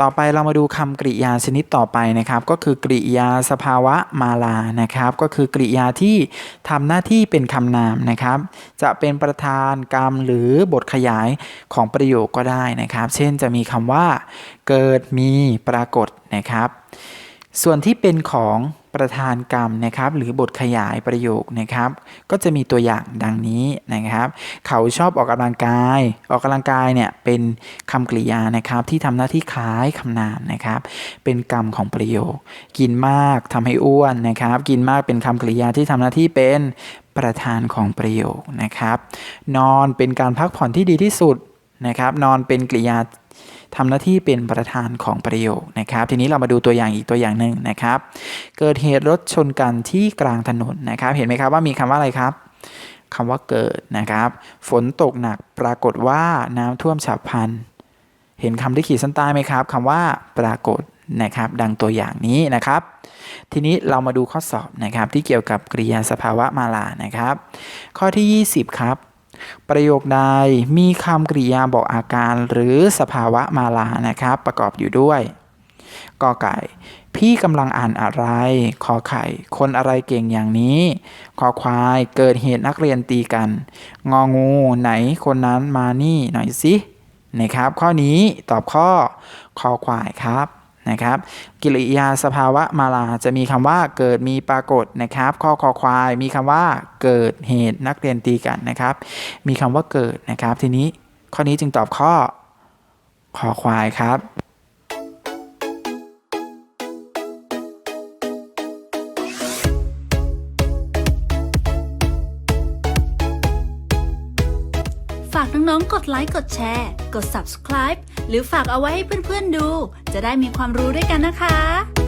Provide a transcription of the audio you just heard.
ต่อไปเรามาดูคำกริยาชนิดต่อไปนะครับ ก็คือกริยาสภาวะมาลานะครับ ก็คือกริยาที่ทำหน้าที่เป็นคำนามนะครับ จะเป็นประธานกรรมหรือบทขยายของประโยคก็ได้นะครับ เช่นจะมีคำว่า เกิดมีปรากฏนะครับ ส่วนที่เป็นของ ประธานกรรมนะครับ หรือบทขยายประโยคนะครับ ก็จะมีตัวอย่างดังนี้นะครับ เขาชอบออกกำลังกาย ออกกำลังกายเนี่ยเป็นคำกริยานะครับ ที่ทำหน้าที่คล้ายคำนามนะครับ เป็นกรรมของประโยค กินมากทำให้อ้วนนะครับ กินมากเป็นคำกริยาที่ทำหน้าที่เป็นประธานของประโยคนะครับ นอนเป็นการพักผ่อนที่ดีที่สุดนะครับ นอนเป็นกริยา ทำหน้าที่เป็นประธานของประโยคนะครับ ทีนี้เรามาดูตัวอย่างอีกตัวอย่างหนึ่งนะครับ เกิดเหตุรถชนกันที่กลางถนนนะครับ เห็นไหมครับว่ามีคำว่าอะไรครับคำว่าเกิดนะครับ ฝนตกหนักปรากฏว่าน้ำท่วมฉับพลัน เห็นคำที่ขีดเส้นใต้ไหมครับคำว่าปรากฏนะครับ ดังตัวอย่างนี้นะครับ ทีนี้เรามาดูข้อสอบนะครับที่เกี่ยวกับกริยาสภาวะมาลานะครับ ข้อที่ 20 ครับ ประโยคใดมีคำกริยาบอกอาการหรือสภาวะมาลานะครับ ประกอบอยู่ด้วยกอไก่ พี่กำลังอ่านอะไรขอไข่ คนอะไรเก่งอย่างนี้คอควายเกิดเหตุนักเรียนตีกัน งองูไหนคนนั้นมานี่หน่อยสินะครับ ข้อนี้ตอบข้อคอควายครับ นะครับกิริยาสภาวะมาลาจะมีคำว่าเกิดมีปรากฏนะครับ ข้อคอควาย มีคำว่าเกิดเหตุนักเรียนตีกันนะครับ มีคำว่าเกิดนะครับ ทีนี้ข้อนี้จึงตอบข้อคอควายครับากน้องๆ กดไลค์ กดแชร์ กด subscribe หรือฝากเอาไว้ให้เพื่อนๆดู จะได้มีความรู้ด้วยกันนะคะ